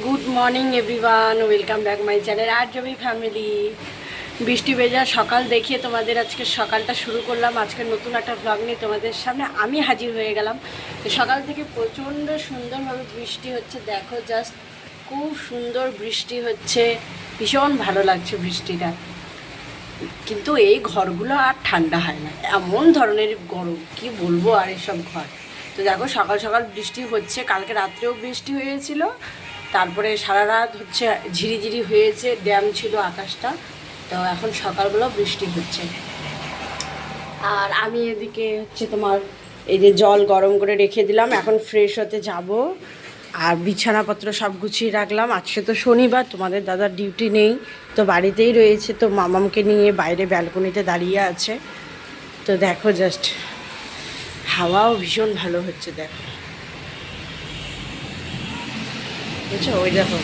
Good morning everyone welcome back my channel আর জমি family বৃষ্টি ভেজা সকাল দেখিয়ে তোমাদের আজকে সকালটা শুরু করলাম। আজকে নতুন একটা ব্লগ নিয়ে তোমাদের সামনে আমি হাজির হয়ে গেলাম। সকাল থেকে প্রচণ্ড সুন্দরভাবে বৃষ্টি হচ্ছে। দেখো জাস্ট খুব সুন্দর বৃষ্টি হচ্ছে। ভীষণ ভালো লাগছে বৃষ্টিটা। কিন্তু এই ঘরগুলো আর ঠান্ডা হয় না। এমন ধরনের গরম, কি বলব আর এসব ঘর। তো দেখো, সকাল সকাল বৃষ্টি হচ্ছে। কালকে রাত্রেও বৃষ্টি হয়েছিল। তারপরে সারা রাত হচ্ছে ঝিরিঝিরি হয়েছে, ড্যাম ছিল আকাশটা, তো এখন সকালবেলা বৃষ্টি হচ্ছে। আর আমি এদিকে হচ্ছে তোমার এই যে জল গরম করে রেখে দিলাম, এখন ফ্রেশ হতে যাব। আর বিছানাপত্র সব গুছিয়ে রাখলাম। আজকে তো শনিবার, তোমাদের দাদার ডিউটি নেই, তো বাড়িতেই রয়েছে তো মামামকে নিয়ে বাইরে ব্যালকনিতে দাঁড়িয়ে আছে। তো দেখো জাস্ট হাওয়াও ভীষণ ভালো হচ্ছে, দেখো। বুঝছ? ওই দেখো।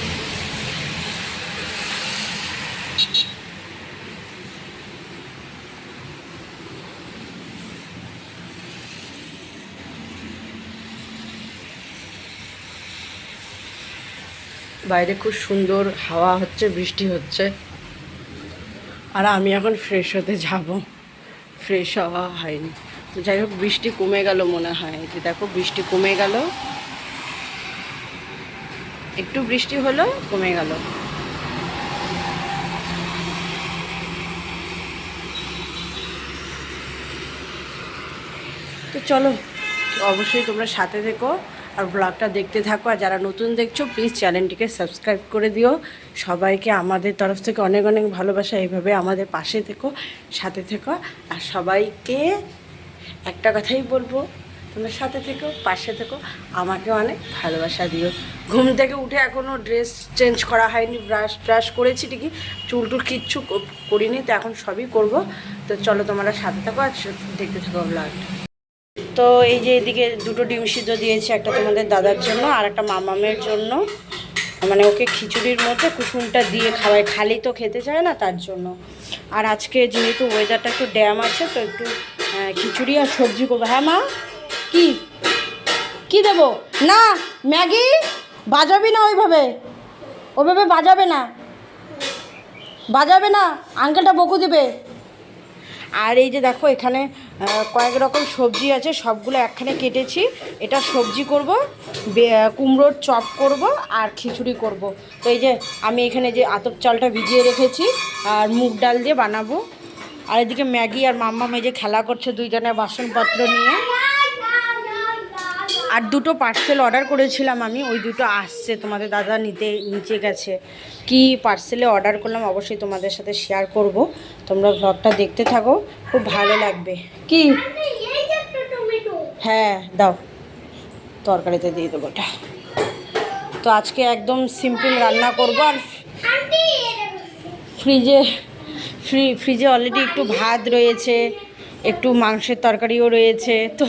বাইরে খুব সুন্দর হাওয়া হচ্ছে, বৃষ্টি হচ্ছে। আর আমি এখন ফ্রেশ হতে যাব। ফ্রেশ হওয়া হয়নি। যাই হোক, বৃষ্টি কমে গেল মনে হয়। যে দেখো, বৃষ্টি কমে গেল। একটু বৃষ্টি হলো, কমে গেল। তো চলো, অবশ্যই তোমরা সাথে থেকো আর ব্লগটা দেখতে থাকো। আর যারা নতুন দেখছ প্লিজ চ্যানেলটিকে সাবস্ক্রাইব করে দিও। সবাইকে আমাদের তরফ থেকে অনেক অনেক ভালোবাসা। এইভাবে আমাদের পাশে থেকো, সাথে থেকো। আর সবাইকে একটা কথাই বলব তোমরা সাথে থেকো, পাশে থেকো। আমাকে অনেক ভালোবাসা দিও। ঘুম থেকে উঠে এখনও ড্রেস চেঞ্জ করা হয়নি ব্রাশ ট্রাশ করেছি ঠিকই। চুল টুল কিচ্ছু করিনি, তো এখন সবই করব। তো চলো তোমরা সাথে থাকো আর দেখতে থাকো ব্লগটা তো এই যে এদিকে দুটো ডিম সিদ্ধ দিয়েছি, একটা তোমাদের দাদার জন্য আর একটা মামামের জন্য। মানে ওকে খিচুড়ির মধ্যে কুসুমটা দিয়ে খাওয়াই খালি তো খেতে চায় না তার জন্য। আর আজকে যেহেতু ওয়েদারটা একটু ড্যাম আছে, তো একটু খিচুড়ি আর সবজি করব। হ্যাঁ মা? কি? কি দেবো? না, ম্যাগি? বাজাবি না ওইভাবে? ওইভাবে বাজাবে না। বাজাবে না, আঙ্কেলটা বকু দিবে। আর এই যে দেখো, এখানে কয়েক রকম সবজি আছে, সবগুলো একখানে কেটেছি। এটা সবজি করব কুমড়োর চপ করব আর খিচুড়ি করব। তো এই যে, আমি এখানে যে আতপ চালটা ভিজিয়ে রেখেছি, আর মুগ ডাল দিয়ে বানাবো। আর এদিকে ম্যাগি আর মাম্মা মেজে খেলা করছে দুইজনের বাসনপত্র নিয়ে। আর দুটো পার্সেল অর্ডার করেছিলাম আমি ওই দুটো আসছে তোমাদের দাদা নিতে নিচে গেছে। কি পার্সেলে অর্ডার করলাম অবশ্যই তোমাদের সাথে শেয়ার করব। তোমরা ব্লগটা দেখতে থাকো খুব ভালো লাগবে। কি? হ্যাঁ দাও। তরকারিতে দিয়ে দেবো ওটা। তো আজকে একদম সিম্পল রান্না করব আর ফ্রিজে ফ্রি ফ্রিজে অলরেডি একটু ভাত রয়েছে একটু মাংসের তরকারিও রয়েছে তো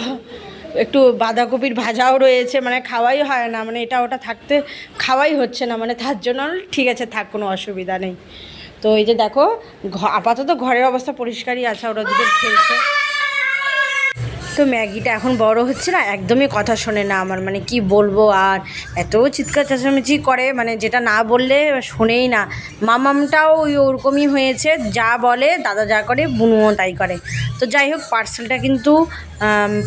একটু বাঁধাকপির ভাজাও রয়েছে মানে খাওয়াই হয় না মানে এটা ওটা থাকতে খাওয়াই হচ্ছে না মানে তার জন্য ঠিক আছে, থাক, কোনো অসুবিধা নেই। তো এই যে দেখো আপাতত ঘরের অবস্থা পরিষ্কারই আছে, ওরা দুজন খেলছে। তো ম্যাগিটা এখন বড় হচ্ছে না, একদমই কথা শোনে না আমার মানে কি বলব আর, এত চিৎকার চেঁচামেচি করে মানে যেটা না বললে শোনেই না। মামামটাও ওই ওরকমই হয়েছে, যা বলে দাদা যা করে, বুনুও তাই করে। তো যাই হোক, পার্সেলটা কিন্তু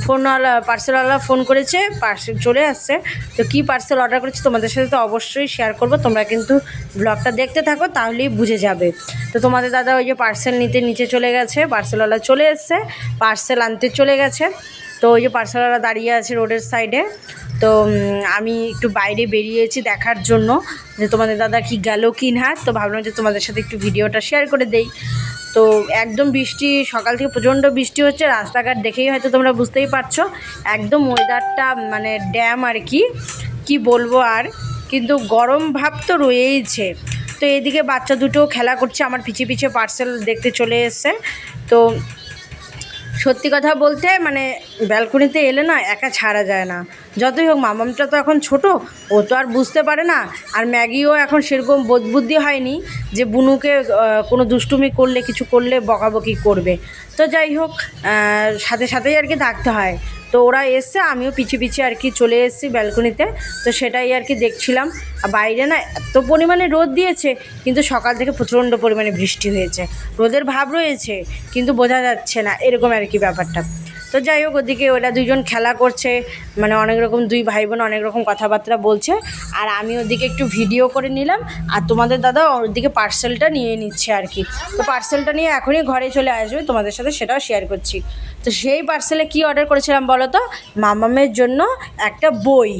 ফোনওয়ালা, পার্সেলওয়ালা ফোন করেছে, পার্সেল চলে আসছে। তো কি পার্সেল অর্ডার করেছে তোমাদের সাথে তো অবশ্যই শেয়ার করব, তোমরা কিন্তু ব্লগটা দেখতে থাকো, তাহলেই বুঝে যাবে। তো তোমাদের দাদা ওই যে পার্সেল নিতে নিচে চলে গেছে, পার্সেলওয়ালা চলে এসছে, পার্সেল আনতে চলে গেছে। তো ওই যে পার্সেলওয়ালা দাঁড়িয়ে আছে রোডের সাইডে তো আমি একটু বাইরে বেরিয়েছি দেখার জন্য, যে তোমাদের দাদা কি গেল কি না তো ভাবলাম যে তোমাদের সাথে একটু ভিডিওটা শেয়ার করে দেই। তো একদম বৃষ্টি, সকাল থেকে প্রচণ্ড বৃষ্টি হচ্ছে, রাস্তাঘাট দেখেই হয়তো তোমরা বুঝতেই পারছ, একদম ওয়েদারটা মানে ড্যাম আর কি কি বলব আর, কিন্তু গরম ভাব তো রয়েইছে। তো এদিকে বাচ্চা দুটো খেলা করছে, আমার পিছিয়ে পিছিয়ে পার্সেল দেখতে চলে এসছে। তো সত্যি কথা বলতে মানে ব্যালকনিতে এলে না একা ছাড়া যায় না। যতই হোক, মামামটা তো এখন ছোট, ও তো আর বুঝতে পারে না। আর ম্যাগিও এখন সেরকম বোধ বুদ্ধি হয়নি যে বুনুকে কোনো দুষ্টুমি করলে, কিছু করলে বকাবকি করবে। তো যাই হোক সাথে সাথেই আর কি থাকতে হয়। তো ওরা এসছে, আমিও পিছিয়ে পিছিয়ে আর কি চলে এসেছি ব্যালকনিতে। তো সেটাই আর কি দেখছিলাম। আর বাইরে না এত পরিমাণে রোদ দিয়েছে, কিন্তু সকাল থেকে প্রচণ্ড পরিমাণে বৃষ্টি হয়েছে। রোদের ভাব রয়েছে, কিন্তু বোঝা যাচ্ছে না, এরকম আর কি ব্যাপারটা। তো যাই হোক, ওদিকে ওরা দুজন খেলা করছে। মানে অনেক রকম দুই ভাই বোন অনেক রকম কথাবার্তা বলছে। আর আমি ওদিকে একটু ভিডিও করে নিলাম। আর তোমাদের দাদা ওদিকে পার্সেলটা নিয়ে নিচ্ছে আর কি। তো পার্সেলটা নিয়ে এখনই ঘরে চলে আসবে, তোমাদের সাথে সেটাও শেয়ার করছি। তো সেই পার্সেলে কি অর্ডার করেছিলাম বলো তো? মামামের জন্য একটা বই।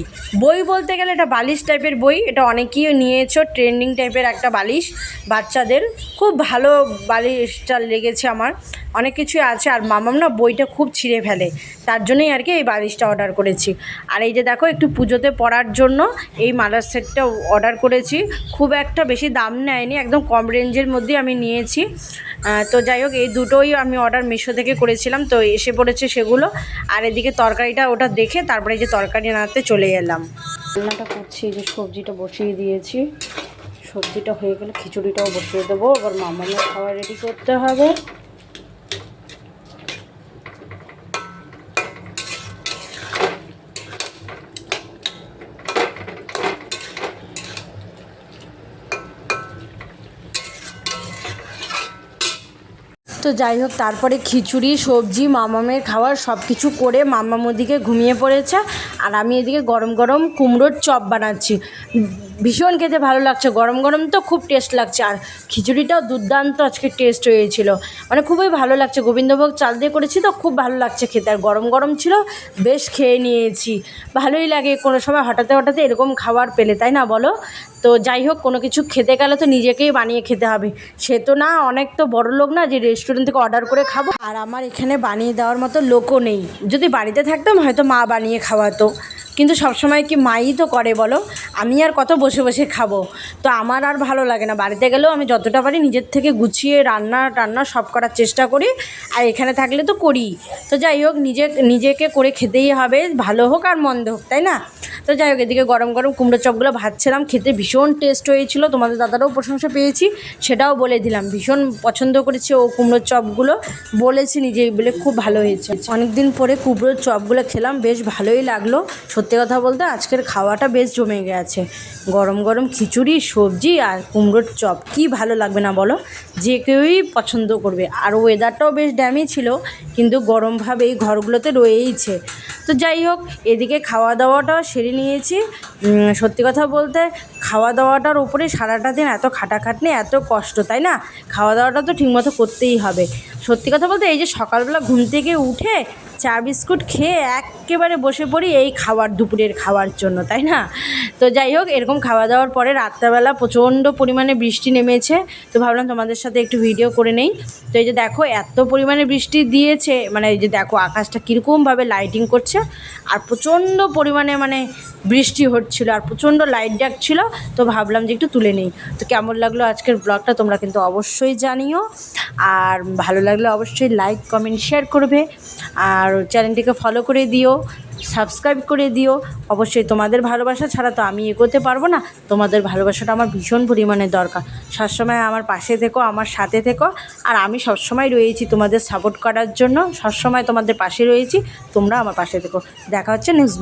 বই বলতে গেলে এটা বালিশ টাইপের বই। এটা অনেকেই নিয়েছো ট্রেন্ডিং টাইপের একটা বালিশ। বাচ্চাদের খুব ভালো বালিশটা লেগেছে আমার। অনেক কিছুই আছে। আর মামাম না বইটা খুব ছিঁড়ে ফেলে। তার জন্যই আর কি এই বালিশটা অর্ডার করেছি। আর এই যে দেখো, একটু পুজোতে পরার জন্য এই মালার সেটটা অর্ডার করেছি। খুব একটা বেশি দাম নেয়নি, একদম কম রেঞ্জের মধ্যেই আমি নিয়েছি। তো যাই হোক, এই দুটোই আমি অর্ডার মিশো থেকে করেছিলাম, তো এসে পড়েছে সেগুলো। আর এদিকে তরকারিটা ওটা দেখে তারপরে যে তরকারি আনাতে চলে এলাম। রান্নাটা করছি যে সবজিটা বসিয়ে দিয়েছি। সবজিটা হয়ে গেলে খিচুড়িটাও বসিয়ে দেবো। আবার মামামের খাওয়া রেডি করতে হবে। তো যাই হোক, তারপরে খিচুড়ি, সবজি, মামামের খাবার সব কিছু করে মামাম ওদিকে ঘুমিয়ে পড়েছে। আর আমি এদিকে গরম গরম কুমড়োর চপ বানাচ্ছি। ভীষণ খেতে ভালো লাগছে। গরম গরম তো খুব টেস্ট লাগছে। আর খিচুড়িটাও দুর্দান্ত আজকে টেস্ট হয়েছিল। মানে খুবই ভালো লাগছে। গোবিন্দভোগ চাল দিয়ে করেছি তো খুব ভালো লাগছে খেতে। আর গরম গরম ছিল, বেশ খেয়ে নিয়েছি। ভালোই লাগে কোনো সময় হঠাৎ হঠাৎ এরকম খাবার পেলে, তাই না বলো? তো যাই হোক, কোনো কিছু খেতে গেলে তো নিজেকেই বানিয়ে খেতে হবে। সে তো না, অনেক তো বড় লোক না যে রেস্টুরেন্ট থেকে অর্ডার করে খাব। আর আমার এখানে বানিয়ে দেওয়ার মতো লোকও নেই। যদি বাড়িতে থাকতাম, হয়তো মা বানিয়ে খাওয়াতো। কিন্তু সবসময় কি মাই তো করে বলো? আমি আর কত বসে বসে খাব? তো আমার আর ভালো লাগে না। বাড়িতে গেলেও আমি যতটা পারি নিজের থেকে গুছিয়ে রান্না টান্না সব করার চেষ্টা করি। আর এখানে থাকলে তো করি। তো যাই হোক, নিজে, নিজেকে করে খেতেই হবে। ভালো হোক আর মন্দ হোক, তাই না? তো যাই হোক, এদিকে গরম গরম কুমড়ো চপগুলো ভাজছিলাম। খেতে ভীষণ টেস্ট হয়েছিল। তোমাদের দাদারও প্রশংসা পেয়েছি। সেটাও বলে দিলাম। ভীষণ পছন্দ করেছে ও কুমড়োর চপগুলো। বলেছি নিজেই বলে খুব ভালো হয়েছে। অনেক দিন পরে কুমড়োর চপগুলো খেলাম। বেশ ভালোই লাগল। সত্যি কথা বলতে আজকের খাওয়াটা বেশ জমে গেছে। গরম গরম খিচুড়ি, সবজি আর কুমড়োর চপ। কি ভালো লাগবে না বলো? যে কেউই পছন্দ করবে। আর ওয়েদারটাও বেশ ড্যামি ছিল, কিন্তু গরমভাবে এই ঘরগুলোতে রয়েইছে। তো যাই হোক, এদিকে খাওয়া দাওয়াটাও সেরে নিয়েছি। সত্যি কথা বলতে খাওয়া দাওয়াটার উপরে সারাটা দিন এত খাটাখাটনি, এত কষ্ট, তাই না? খাওয়া দাওয়াটা তো ঠিকমতো করতেই হবে। সত্যি কথা বলতে এই যে সকালবেলা ঘুম থেকে উঠে চা বিস্কুট খেয়ে একেবারে বসে পড়ি এই খাবার দুপুরের খাওয়ার জন্য, তাই না? তো যাই হোক, এরকম খাওয়া দাওয়ার পরে রাত্রেবেলা প্রচণ্ড পরিমাণে বৃষ্টি নেমেছে। তো ভাবলাম তোমাদের সাথে একটু ভিডিও করে নেই। তো এই যে দেখো, এত পরিমাণে বৃষ্টি দিয়েছে মানে এই যে দেখো আকাশটা কীরকমভাবে লাইটিং করছে, আর প্রচণ্ড পরিমাণে মানে বৃষ্টি হচ্ছিল, আর প্রচণ্ড লাইট ডাকছিল তো ভাবলাম যে একটু তুলে নেই। তো কেমন লাগল আজকের ব্লগটা তোমরা কিন্তু অবশ্যই জানিও। আর ভালো লাগলে অবশ্যই লাইক কমেন্ট শেয়ার করবে। আর চ্যানেলটিকে ফলো করে দিও সাবস্ক্রাইব করে দিও। অবশ্যই তোমাদের ভালোবাসা ছাড়া তো আমি এগোতে পারব না। তোমাদের ভালোবাসাটা আমার ভীষণ পরিমাণে দরকার। সবসময় আমার পাশে থেকো, আমার সাথে থেকো। আর আমি সবসময় রয়েছি তোমাদের সাপোর্ট করার জন্য। সবসময় তোমাদের পাশে রয়েছি, তোমরা আমার পাশে থেকো। দেখা হচ্ছে নেক্সট